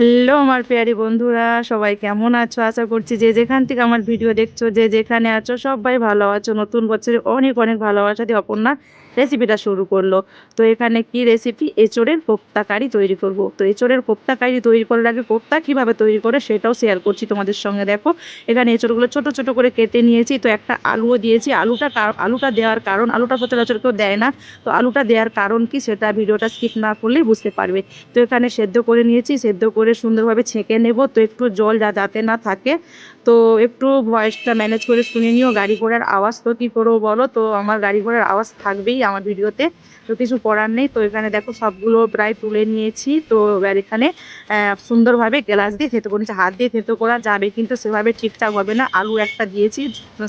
Hello আমার পেয়ারি বন্ধুরা, সবাই কেমন আছো? আশা করছি যে যেখান থেকে আমার ভিডিও দেখছ, যে যেখানে আছো, সবাই ভালো আছো। নতুন বছরে অনেক অনেক ভালোবাসা দিয়ে অপর্ণা। রেসিপিটা শুরু করল। তো এখানে কি রেসিপি এঁচড়ের কোপ্তা কারি তৈরি করব। তো এঁচড়ের কোপ্তা কারি তৈরি করার আগে কোপ্তা কীভাবে তৈরি করে সেটাও শেয়ার করছি তোমাদের সঙ্গে। দেখো, এখানে এঁচড়গুলো ছোট ছোট করে কেটে নিয়েছি। তো একটা আলুও দিয়েছি। আলুটা আলুটা দেওয়ার কারণ, আলুটা সচরাচর কেউ দেয় না। তো আলুটা দেওয়ার কারণ কি সেটা ভিডিওটা স্কিপ না করলেই বুঝতে পারবে। তো এখানে সেদ্ধ করে নিয়েছি। সেদ্ধ করে সুন্দরভাবে ছেঁকে নেব। তো একটু জল যা, যাতে না থাকে তো একটু ভয়েসটা ম্যানেজ করে শুনে নিও, গাড়ি ঘোড়ার আওয়াজ তো কী করব বলো? তো আমার গাড়ি ঘোড়ার আওয়াজ থাকবেই আমার ভিডিওতে, তো কিছু করার নেই। তো এখানে দেখো সবগুলো প্রায় তুলে নিয়েছি। তো এবার এখানে সুন্দরভাবে গ্লাস দিয়ে থেতো করেছি, হাত দিয়ে থেতো করা যাবে কিন্তু সেভাবে ঠিকঠাক হবে না। আলু একটা দিয়েছি,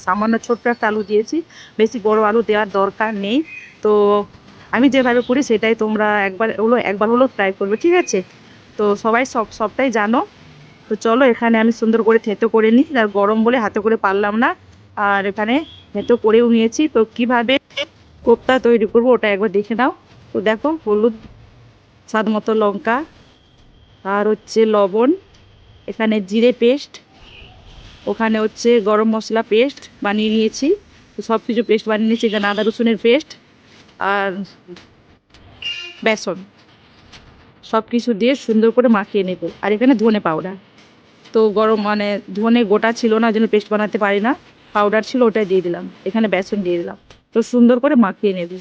সামান্য ছোট্ট একটা আলু দিয়েছি, বেশি বড় আলু দেওয়ার দরকার নেই। তো আমি যেভাবে করি সেটাই তোমরা একবার হলো একবার হলো ট্রাই করবে, ঠিক আছে? তো সবাই সব, সবটাই জানো। তো চলো, এখানে আমি সুন্দর করে থেতো করে নিই। আর গরম বলে হাতে করে পারলাম না। আর এখানে থেতো করেও নিয়েছি। তো কীভাবে কোপ্তা তৈরি করব ওটা একবার দেখে নাও। তো দেখো, হলুদ, স্বাদ মতো লঙ্কা, আর হচ্ছে লবণ, এখানে জিরে পেস্ট, ওখানে হচ্ছে গরম মশলা পেস্ট বানিয়ে নিয়েছি। তো সব কিছু পেস্ট বানিয়ে নিয়েছি। এখানে আদা রসুনের পেস্ট আর বেসন। সব কিছু দিয়ে সুন্দর করে মাখিয়ে নেব। আর এখানে ধনে পাউডার। তো গরম মানে ধনে গোটা ছিল না জন্য পেস্ট বানাতে পারি না। পাউডার ছিল, ওটাই দিয়ে দিলাম। এখানে বেসন দিয়ে দিলাম। তো সুন্দর করে মাখিয়ে নেব।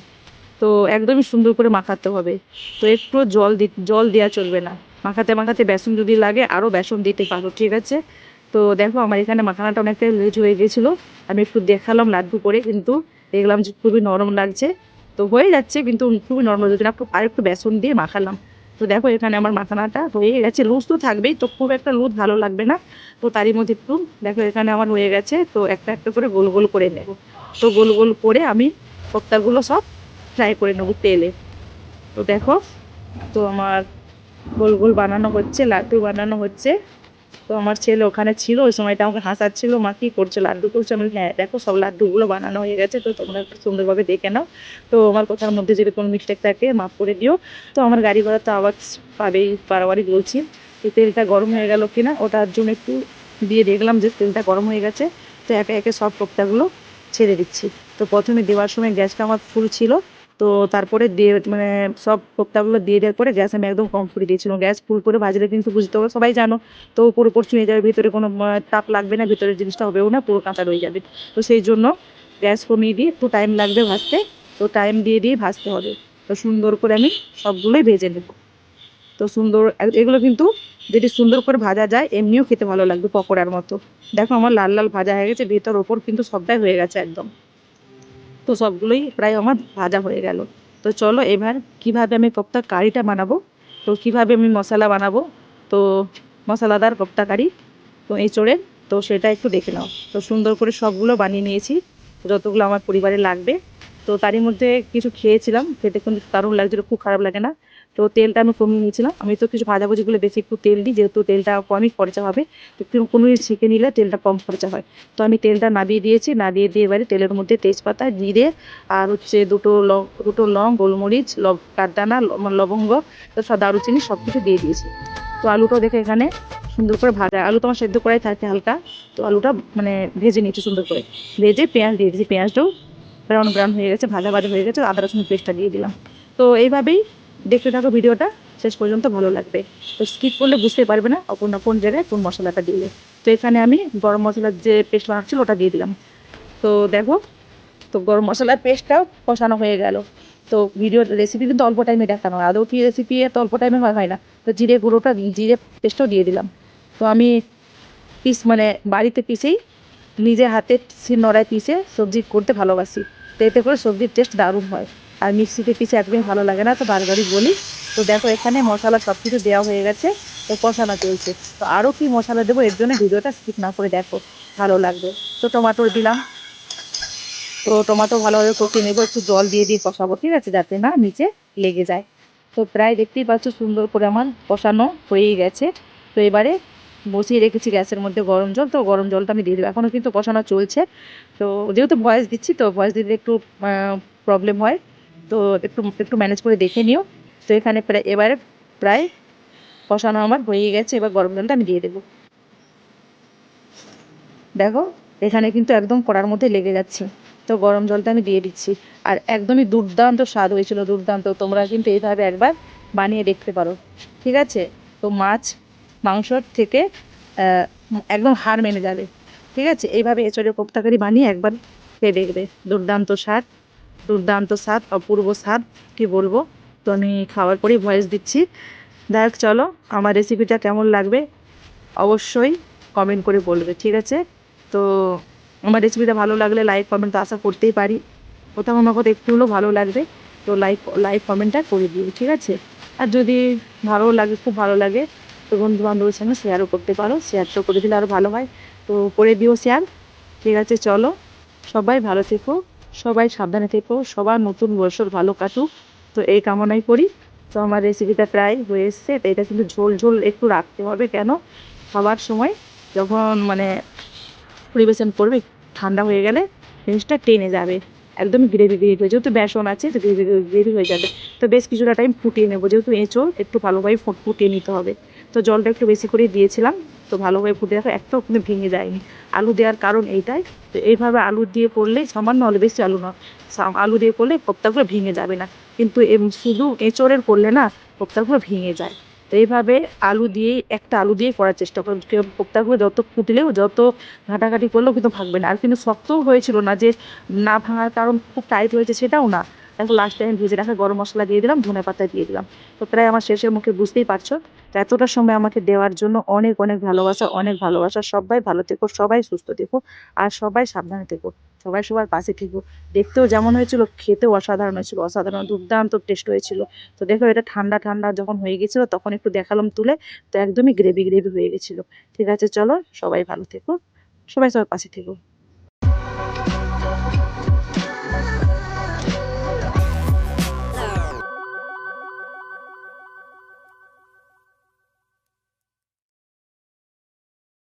তো একদমই সুন্দর করে মাখাতে হবে। তো একটু জল দি, জল দেওয়া চলবে না। মাখাতে মাখাতে বেসন যদি লাগে আরও বেসন দিতে পারো, ঠিক আছে? তো দেখো, আমার এখানে মাখানাটা অনেকটাই লেজ হয়ে গেছিল। আমি একটু দেখালাম লাড্ডু করে, কিন্তু দেখলাম যে খুবই নরম লাগছে। তো হয়ে যাচ্ছে, কিন্তু খুবই নরম লাগছে। না আর একটু বেসন দিয়ে মাখালাম। তো দেখো এখানে আমার মাখানাটা হয়ে গেছে লুজ তো থাকবেই, তো খুব একটা লুজ ভালো লাগবে না। তো তারই মধ্যে একটু, দেখো এখানে আমার হয়ে গেছে, তো একটা একটা করে গোল গোল করে নেব। তো গোল গোল করে আমি কোপ্তাগুলো সব ফ্রাই করে নেব তেলে। তো দেখো, তো আমার গোল গোল বানানো হচ্ছে, লাড্ডু বানানো হচ্ছে। তো আমার ছেলে ওখানে ছিল, ওই সময়টা আমাকে হাসাচ্ছিল, মা, কী করছ? লাড্ডু করছ? আমি হ্যাঁ দেখো, সব লাড্ডুগুলো বানানো হয়ে গেছে, তো তোমরা একটু সুন্দরভাবে দেখে নাও। তো আমার কথার মধ্যে যদি কোনো মিস্টেক থাকে, মাফ করে দিও। তো আমার গাড়ি ঘোড়া তো আওয়াজ পাবেই বারবারই বলছি। তো তেলটা গরম হয়ে গেল কিনা, ওটার জন্য একটু দিয়ে দেখলাম যে তেলটা গরম হয়ে গেছে। তো একে একে সব কোপ্তাগুলো ছেড়ে দিচ্ছি। তো প্রথমে দেওয়ার সময় গ্যাসটা আমার ফুল ছিল। তো তারপরে দিয়ে মানে সব কোপ্তাগুলো দিয়ে দেওয়ার পরে গ্যাস আমি একদম কম করে দিয়েছিলাম। গ্যাস ফুল করে ভাজলে কিন্তু বুঝতে হবে, সবাই জানো। তো উপর উপর ছুঁয়ে যাবে, ভিতরে কোনো তাপ লাগবে না, ভিতরের জিনিসটা হবেও না, পুরো কাঁচা রয়ে যাবে। তো সেই জন্য গ্যাস কমিয়ে দিয়ে একটু টাইম লাগবে ভাজতে, তো টাইম দিয়ে দিয়ে ভাজতে হবে। তো সুন্দর করে আমি সবগুলোই ভেজে নেব। তো সুন্দর, এগুলো কিন্তু যদি সুন্দর করে ভাজা যায়, এমনিও খেতে ভালো লাগবে পকোড়ার মতো। দেখো আমার লাল লাল ভাজা হয়ে গেছে, ভেতর ওপর কিন্তু সবটাই হয়ে গেছে একদম। তো সবগুলোই প্রায় আমার ভাজা হয়ে গেল। তো চলো এবার কীভাবে আমি কোপ্তা কারিটা বানাবো? তো কীভাবে আমি মশলা বানাবো? তো মশলাদার কোপ্তা কারি, তো এই চোরের তো সেটা একটু দেখে নাও। তো সুন্দর করে সবগুলো বানিয়ে নিয়েছি, যতগুলো আমার পরিবারে লাগবে। তো তারই মধ্যে কিছু খেয়েছিলাম, খেতে কিন্তু দারুণ লাগছিল, খুব খারাপ লাগে না। তো তেলটা আমি কমিয়ে নিয়েছিলাম। আমি তো কিছু ভাজাভুজিগুলো বেশি একটু তেল দিই, যেহেতু তেলটা কমই খরচা হবে। একটু কোনো ছেঁকে নিলে তেলটা কম খরচা হয়। তো আমি তেলটা নাবিয়ে দিয়েছি, নাবিয়ে দিয়ে এবারে তেলের মধ্যে তেজপাতা, জিরে আর হচ্ছে দুটো লং দুটো লং, গোলমরিচ, লব কাঠদানা মানে লবঙ্গ সব দারুচিনি সব কিছু দিয়ে দিয়েছি। তো আলুটাও দেখে এখানে সুন্দর করে ভাজা। আলু তো আমার সেদ্ধ করাই থাকে হালকা। তো আলুটা মানে ভেজে নিয়েছি সুন্দর করে। ভেজে পেঁয়াজ দিয়ে দিয়েছি। পেঁয়াজটাও ব্রাউন ব্রাউন হয়ে গেছে, ভাজা ভাজা হয়ে গেছে, আদা রসুন পেস্টটা দিয়ে দিলাম। তো এইভাবেই দেখতে থাকো ভিডিওটা, শেষ পর্যন্ত ভালো লাগবে। তো স্কিপ করলে বুঝতে পারবে না অপর্ণা কোন জায়গায় কোন মশলাটা দিলে। তো এখানে আমি গরম মশলার যে পেস্ট বানাচ্ছিল ওটা দিয়ে দিলাম। তো দেখো, তো গরম মশলার পেস্টটাও কষানো হয়ে গেল। তো ভিডিও রেসিপি কিন্তু অল্প টাইমে দেখানো হয়, আদৌ কি রেসিপি এত অল্প টাইমে হয় না। তো জিরে গুঁড়োটা, জিরে পেস্টটাও দিয়ে দিলাম। তো আমি পিস মানে বাড়িতে পিসেই নিজে হাতে নড়ায় পিসে সবজি করতে ভালোবাসি। তো এতে করে সবজির টেস্ট দারুণ হয়। আর মিক্সিতে পিসে একদমই ভালো লাগে না, তো বারবারই বলি। তো দেখো এখানে মশলা সব কিছু দেওয়া হয়ে গেছে, তো কষানো চলছে। তো আরও কি মশলা দেবো এর জন্য ভিডিওটা স্কিপ না করে দেখো, ভালো লাগবে। তো টমাটো দিলাম। তো টমাটো ভালোভাবে কষিয়ে নেব, একটু জল দিয়ে দিয়ে কষাবো, ঠিক আছে? যাতে না নিচে লেগে যায়। তো প্রায় দেখতেই পাচ্ছ সুন্দর করে আমার কষানো হয়েই গেছে। তো এবারে বসিয়ে রেখেছি গ্যাসের মধ্যে গরম জল। তো গরম জলটা আমি দিয়ে দেবো। এখনও কিন্তু কষানো চলছে। তো যেহেতু ভয়েস দিচ্ছি, তো ভয়েস দিতে একটু প্রবলেম হয়। তো একটু একটু ম্যানেজ করে দেখে নিও। তো এখানে প্রায়, এবারে প্রায় কষানো আমার হয়ে গেছে। এবার গরম জলটা আমি দিয়ে দেবো। দেখো, এখানে কিন্তু একদম কড়ার মধ্যে লেগে যাচ্ছে। তো গরম জলটা আমি দিয়ে দিচ্ছি। আর একদমই দুর্দান্ত স্বাদ হয়েছিল, দুর্দান্ত। তোমরা কিন্তু এইভাবে একবার বানিয়ে দেখতে পারো। ঠিক আছে? তো মাছ, মাংসর থেকে একদম হার মেনে যাবে। ঠিক আছে? এইভাবে এঁচড়ের কোপ্তাকারি বানিয়ে একবার খেয়ে দেখবে। দুর্দান্ত স্বাদ। দুর্দান্ত স্বাদ, অপূর্ব স্বাদ, কি বলব? তো আমি খাওয়ার পরেই ভয়েস দিচ্ছি। দেখ, চলো, আমার রেসিপিটা কেমন লাগবে? অবশ্যই কমেন্ট করে বলবে, ঠিক আছে? তো আমার রেসিপিটা ভালো লাগলে লাইক কমেন্ট তো আশা করতেই পারি। কোথাও আমার কথা একটু হলেও ভালো লাগবে। তো লাইক লাইক কমেন্টটা করে দিও, ঠিক আছে? আর যদি ভালো লাগে, খুব ভালো লাগে, তো বন্ধু বান্ধবের সঙ্গে শেয়ারও করতে পারো। শেয়ারটা করে দিলে আরও ভালো হয়। তো করে দিও শেয়ার ঠিক আছে? চলো, সবাই ভালো থেকো। সবাই সাবধানে থেকো, সবার নতুন বছর ভালো কাটুক। তো এই কামনাই করি। তো আমার রেসিপিটা প্রায় হয়ে এসছে এটা কিন্তু ঝোল ঝোল একটু রাখতে হবে কেন? খাবার সময় যখন মানে পরিবেশন করবে, ঠান্ডা হয়ে গেলে জিনিসটা টেনে যাবে। একদমই গ্রেভি গ্রেভি হয়ে, যেহেতু বেসন আছে, তো গ্রেভি গ্রেভি হয়ে যাবে। তো বেশ কিছুটা টাইম ফুটিয়ে নেব, যেহেতু এঁচোড় একটু ভালোভাবে ফুট- ফুটিয়ে নিতে হবে। তো জলটা একটু বেশি করে দিয়েছিলাম। তো ভালোভাবে ফুটে রাখা একটাও কিন্তু ভেঙে যায়নি। আলু দেওয়ার কারণ এইটাই, তো এইভাবে আলু দিয়ে করলে সামান্য আলু বেশি আলু না আলু দিয়ে করলে কোপ্তাগুলো ভেঙে যাবে না। কিন্তু শুধু এঁচোড়ের করলে না কোপ্তাগুলো ভেঙে যায়। তো এইভাবে আলু দিয়ে, একটা আলু দিয়ে করার চেষ্টা করুন কোপ্তাগুলো যত ফুটলেও, যত ঘাটাঘাটি করলেও কিন্তু ভাঙবে না। আর কিন্তু শক্তও হয়েছিল না যে, না ভাঙার কারণ খুব টাইট হয়েছে সেটাও না। এখন লাস্ট টাইম ভেজে রাখা গরম মশলা দিয়ে দিলাম, ধনে পাতা দিয়ে দিলাম। তো প্রায় আমার শেষের মুখে বুঝতেই পারছ এতটা সময় আমাকে দেওয়ার জন্য অনেক অনেক ভালোবাসা অনেক ভালোবাসা। সবাই ভালো থেকো, সবাই সুস্থ থেকো আর সবাই সাবধানে থেকো, সবাই সবার পাশে থেকো। দেখতেও যেমন হয়েছিল, খেতেও অসাধারণ হয়েছিল, অসাধারণ, দুর্দান্ত টেস্ট হয়েছিল। তো দেখো এটা ঠান্ডা ঠান্ডা যখন হয়ে গেছিল, তখন একটু দেখালাম তুলে, তো একদমই গ্রেভি গ্রেভি হয়ে গেছিল। ঠিক আছে, চলো সবাই ভালো থেকো, সবাই সবার পাশে থেকো।